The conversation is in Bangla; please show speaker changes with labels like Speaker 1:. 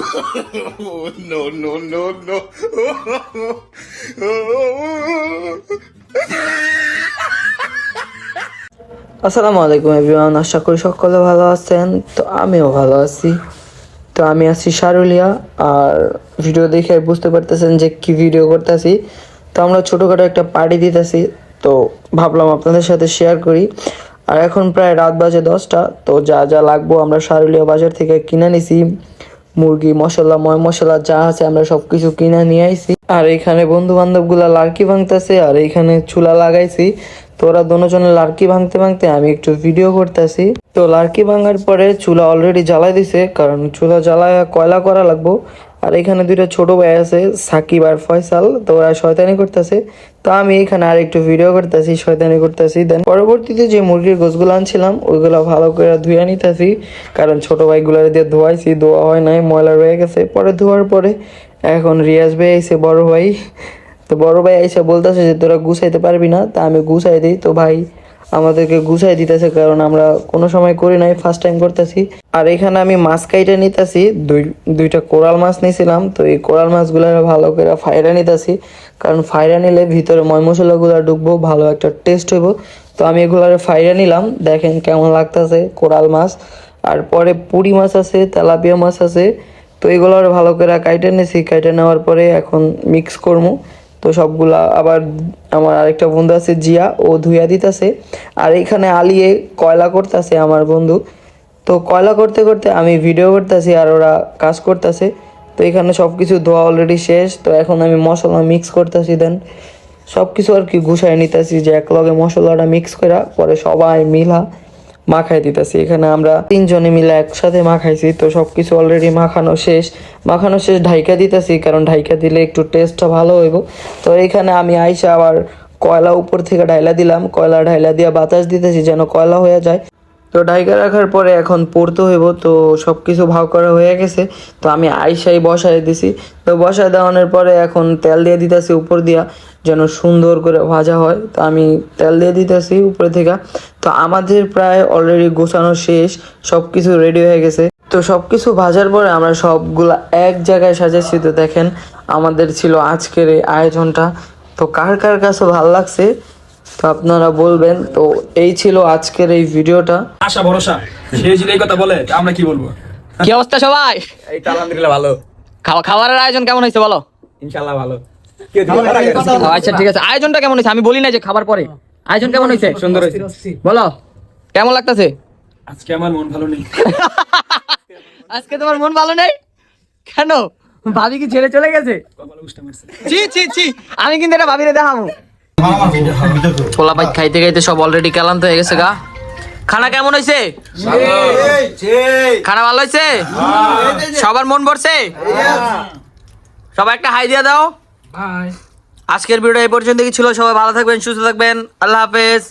Speaker 1: Oh, no, no, no, no.
Speaker 2: আসসালামু আলাইকুম এভরিওয়ান আশা করি সকলে ভালো আছেন। তো আমিও ভালো আছি। তো আমি আছি সারুলিয়া আর ভিডিও দেখে বুঝতে পারতেছেন যে কি ভিডিও করতেছি। তো আমরা ছোটোখাটো একটা পার্টি দিতেছি। তো ভাবলাম আপনাদের সাথে শেয়ার করি। আর এখন প্রায় রাত বাজে দশটা। তো যা যা লাগবো আমরা সারুলিয়া বাজার থেকে কিনে নিছি। মুরগি, মশলা, ময় মশলা যা আছে আমরা সবকিছু কিনে নিয়ে আইসি আর এখানে বন্ধু বান্ধবগুলা লাড়কি ভাঙতেছে, আর এখানে চুলা লাগাইছি। তো ওরা দুজনে লাড়কি ভাঙতে ভাঙতে আমি একটু ভিডিও করতেছি। তো লাড়কি ভাঙার পরে চুলা অলরেডি জ্বালাই দিছে, কারণ চুলা জ্বালায় কয়লা করা লাগবো? আর এখানে দুইটা ছোট ভাই আছে, সাকিব আর ফয়সাল। তো ওরা শয়তানি করতেছে। তো আমি এখানে আর একটু ভিডিও করতেছি, শয়তানি করতেছি। দেন পরবর্তীতে যে মুরগির গোছগুলো আনছিলাম, ওইগুলো ভালো করে ধুয়ে নিতেছি। কারণ ছোট ভাইগুলো দিয়ে ধোয়াইছি, ধোয়া হয় নাই, ময়লা রয়ে গেছে। পরে ধোয়ার পরে এখন রিয়াজ ভাই আইসে বড় ভাই। তো বড় ভাই এসে বলতেছে যে তোরা গুছাইতে পারবি না। তা আমি গুছাই দিই। তো ভাই আমাদেরকে গুছাই দিতেছে, কারণ আমরা কোনো সময় করি নাই ফার্স্ট টাইম করতেছি। আর এখানে আমি মাছ কাইটা নিতেছি, দুই, দুইটা কোরাল মাছ নিয়েছিলাম তো এই কোরাল মাছগুলো ভালো করে ফাইরা নিতেছি। কারণ ফাইরা নিলে ভিতরে ময় মশলাগুলো ঢুকবো, ভালো একটা টেস্ট হইব। তো আমি এগুলার ফাইরা নিলাম, দেখেন কেমন লাগতেছে কোরাল মাছ। আর পরে পুরি মাছ আছে, তেলাপিয়া মাছ আছে, তো এগুলো আর ভালো করে কাইটে নিয়েছি কাইটে নেওয়ার পরে এখন মিক্স করব তো সবগুলা আবার আমার আরেকটা বন্ধু আছে জিয়া, ও ধুইয়া দিতেছে। আর এখানে আলিয়ে কয়লা করতেছে আমার বন্ধু। তো কয়লা করতে করতে আমি ভিডিও করতেছি আর ওরা কাজ করতেছে। তো এখানে সব কিছু ধোয়া অলরেডি শেষ, তো এখন আমি মশলা মিক্স করতেছি দেন। সব কিছু আর কি গুছাই নিতেছি যে এক লগে মশলাটা মিক্স করা পরে সবাই মিলা মাখাই দিতেছি। এখানে আমরা তিনজনে মিলে একসাথে মাখাইছি, তো সব কিছু অলরেডি মাখানো শেষ। মাখানো শেষ ঢাইকা দিতেছি, কারণ ঢাইকা দিলে একটু টেস্টটা ভালো হইব। তো এখানে আমি আইসা আবার কয়লা উপর থেকে ঢাইলা দিলাম। কয়লা ঢাইলা দিয়ে বাতাস দিতেছি যেন কয়লা হয়ে যায়। তো ঢাইকা রাখার পরে এখন পড়তে হইব, তো সব কিছু ভাগ করা হয়ে গেছে। তো আমি আইসাই বসাই দিছি। তো বসায় দেওয়ানোর পরে এখন তেল দিয়ে দিতেছি উপর দিয়া, যেন সুন্দর করে ভাজা হয়। তো আমি তেল দিয়ে দিতেছি উপরে থেকে। তো আমাদের প্রায় অলরেডি গোছানো শেষ সব কিছু রেডি হয়ে গেছে। তো সব কিছু ভাজার পরে আমরা সবগুলা এক জায়গায় সাজাচ্ছি। তো দেখেন, আমাদের ছিল আজকের এই আয়োজনটা। তো কার কার কাছে ভালো লাগছে তো আপনারা বলবেন তো এই ছিল আজকের এই ভিডিওটা।
Speaker 3: আশা ভরসা। সে যদি এই কথা বলে আমরা কি বলব?
Speaker 4: কি অবস্থা সবাই?
Speaker 3: এই তো আলহামদুলিল্লাহ ভালো।
Speaker 4: খাওয়া খাবারের আয়োজন কেমন হয়েছে বলো?
Speaker 3: ইনশাল্লাহ ভালো?
Speaker 4: ও, আচ্ছা ঠিক আছে। আয়োজনটা কেমন হয়েছে? আমি বলি না যে খাবার পরে। আয়োজন কেমন হয়েছে?
Speaker 3: সুন্দর হয়েছে
Speaker 4: বলো। কেমন লাগতেছে?
Speaker 3: আজকে আমার মন ভালো নেই।
Speaker 4: আজকে তোমার মন ভালো নেই? কেন? ভাবি কি ছেড়ে চলে গেছে? আমি কিন্তু এটা ভাবিরে দেখাবো। পোলা ভাই খাইতে খাইতে সব অলরেডি ক্লান্ত হয়ে গেছে গা। খানা কেমন হয়েছে খানা ভালো হয়েছে সবার মন ভরছে? সবাই একটা হাই দিয়ে দাও। আজকের ভিডিও এই পর্যন্ত কি ছিল। সবাই ভালো থাকবেন, সুস্থ থাকবেন। আল্লাহ হাফেজ।